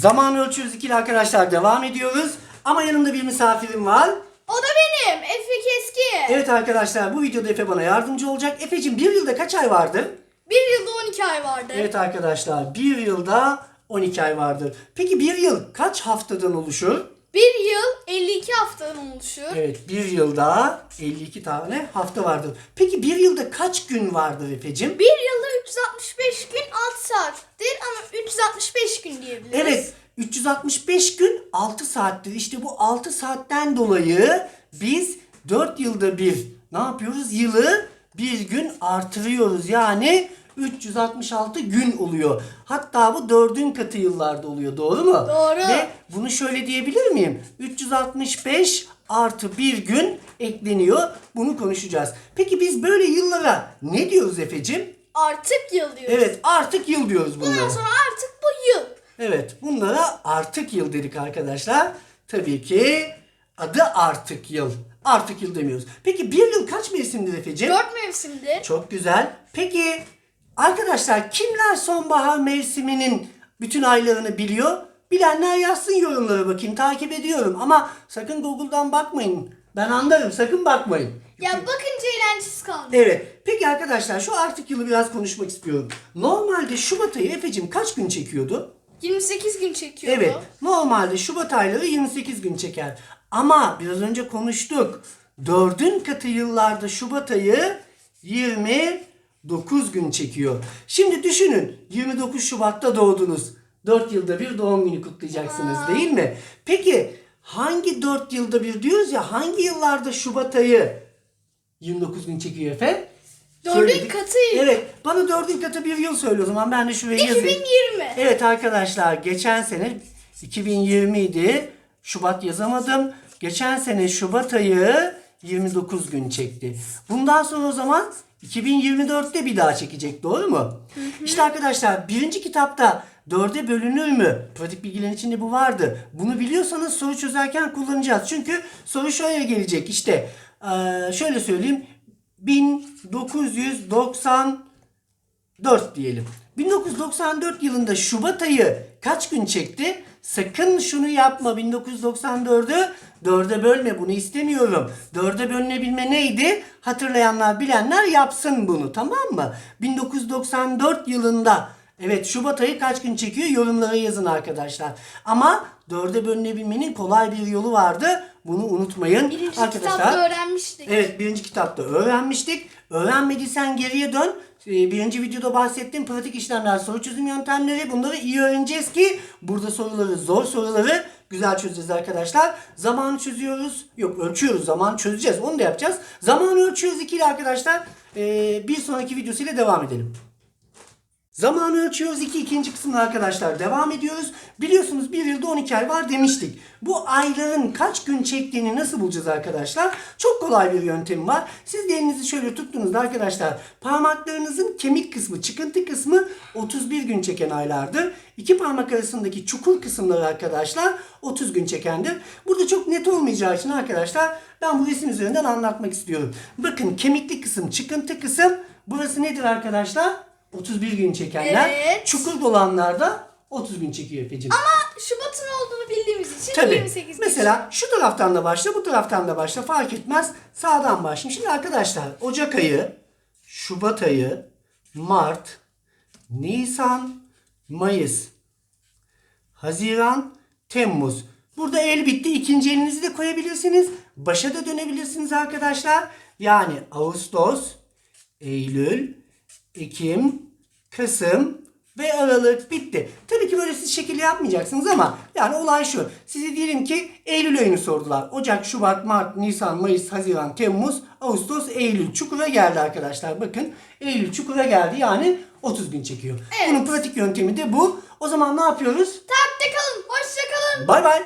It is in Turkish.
Zaman ölçüyoruz ikili arkadaşlar devam ediyoruz. Ama yanımda bir misafirim var. O da benim. Efe Keski. Evet arkadaşlar bu videoda Efe bana yardımcı olacak. Efe'cim bir yılda kaç ay vardır? Bir yılda 12 ay vardı. Evet arkadaşlar bir yılda 12 ay vardır. Peki bir yıl kaç haftadan oluşur? Bir yıl 52 haftadan oluşur. Evet bir yılda 52 tane hafta vardır. Peki bir yılda kaç gün vardır Efe'cim? Bir yılda 365 gün 6 saattir ama 365 gün diyebiliriz. Evet 365 gün 6 saattir. İşte bu 6 saatten dolayı biz 4 yılda bir ne yapıyoruz? Yılı bir gün artırıyoruz. Yani 366 gün oluyor. Hatta bu dördün katı yıllarda oluyor. Doğru mu? Doğru. Ve bunu şöyle diyebilir miyim? 365 artı bir gün ekleniyor. Bunu konuşacağız. Peki biz böyle yıllara ne diyoruz Efe'cim? Artık yıl diyoruz. Evet artık yıl diyoruz bunlara. Bundan sonra artık bu yıl. Evet bunlara artık yıl dedik arkadaşlar. Tabii ki adı artık yıl. Artık yıl demiyoruz. Peki bir yıl kaç mevsimdir Efe'ciğim? 4 mevsimdir. Çok güzel. Peki arkadaşlar kimler sonbahar mevsiminin bütün aylarını biliyor? Bilenler yazsın yorumlara bakayım. Takip ediyorum ama sakın Google'dan bakmayın. Ben anlarım sakın bakmayın. Ya bakınca eğlencesiz kaldı. Evet. Peki arkadaşlar şu artık yılı biraz konuşmak istiyorum. Normalde Şubat ayı Efe'cim kaç gün çekiyordu? 28 gün çekiyordu. Evet. Normalde Şubat ayları 28 gün çeker. Ama biraz önce konuştuk. Dördün katı yıllarda Şubat ayı 29 gün çekiyor. Şimdi düşünün 29 Şubat'ta doğdunuz. 4 yılda bir doğum günü kutlayacaksınız değil mi? Peki hangi 4 yılda bir diyoruz ya hangi yıllarda Şubat ayı 29 gün çekiyor efendim? Dördün Söyledik. katı. Evet. Bana dördün katı bir yıl söyle o zaman. Ben de şuraya yazayım. 2020. Evet arkadaşlar geçen sene 2020 idi. Şubat yazamadım. Geçen sene Şubat ayı 29 gün çekti. Bundan sonra o zaman 2024'te bir daha çekecek doğru mu? İşte arkadaşlar birinci kitapta dörde bölünür mü? Pratik bilgilerin içinde bu vardı. Bunu biliyorsanız soru çözerken kullanacağız. Çünkü soru şöyle gelecek işte. Eee, şöyle söyleyeyim. 1990 4 diyelim. 1994 yılında Şubat ayı kaç gün çekti? Sakın şunu yapma 1994'ü 4'e bölme bunu istemiyorum. 4'e bölünebilme neydi? Hatırlayanlar bilenler yapsın bunu tamam mı? 1994 yılında evet Şubat ayı kaç gün çekiyor yorumlara yazın arkadaşlar. Ama 4'e bölünebilmenin kolay bir yolu vardı. Bunu unutmayın. Birinci arkadaşlar. kitapta öğrenmiştik. Evet birinci kitapta öğrenmiştik. Öğrenmediysen geriye dön. Ee, Birinci videoda bahsettiğim pratik işlemler, soru çözüm yöntemleri bunları iyi öğreneceğiz ki burada soruları, zor soruları güzel çözeceğiz arkadaşlar. Zamanı çözüyoruz. Yok ölçüyoruz. Zaman çözeceğiz. Onu da yapacağız. Zamanı ölçüyoruz ikili arkadaşlar. Ee, bir sonraki videosuyla devam edelim. Zamanı ölçüyoruz. iki ikinci kısımda arkadaşlar devam ediyoruz. Biliyorsunuz bir yılda 12 ay var demiştik. Bu ayların kaç gün çektiğini nasıl bulacağız arkadaşlar? Çok kolay bir yöntemi var. Siz de elinizi şöyle tuttuğunuzda arkadaşlar parmaklarınızın kemik kısmı, çıkıntı kısmı 31 gün çeken aylardır. İki parmak arasındaki çukur kısımları arkadaşlar 30 gün çekendir. Burada çok net olmayacağı için arkadaşlar ben bu resim üzerinden anlatmak istiyorum. Bakın kemikli kısım, çıkıntı kısım burası nedir arkadaşlar? 31 gün çekenler. Evet. Çukur dolanlar da 30 gün çekiyor Efe'cim. Ama Şubat'ın olduğunu bildiğimiz için Tabii. 28 gün. Mesela şu taraftan da başla, bu taraftan da başla fark etmez. Sağdan başlayayım. Şimdi arkadaşlar Ocak ayı, Şubat ayı, Mart, Nisan, Mayıs, Haziran, Temmuz. Burada el bitti. İkinci elinizi de koyabilirsiniz. Başa da dönebilirsiniz arkadaşlar. Yani Ağustos, Eylül, Ekim, Kasım ve Aralık bitti. Tabii ki böyle siz şekilde yapmayacaksınız ama yani olay şu. Size diyelim ki Eylül ayını sordular. Ocak, Şubat, Mart, Nisan, Mayıs, Haziran, Temmuz, Ağustos, Eylül. Çukura geldi arkadaşlar. Bakın Eylül çukura geldi yani 30 gün çekiyor. Evet. Bunun pratik yöntemi de bu. O zaman ne yapıyoruz? Takipte kalın. Hoşça kalın. Bay bay.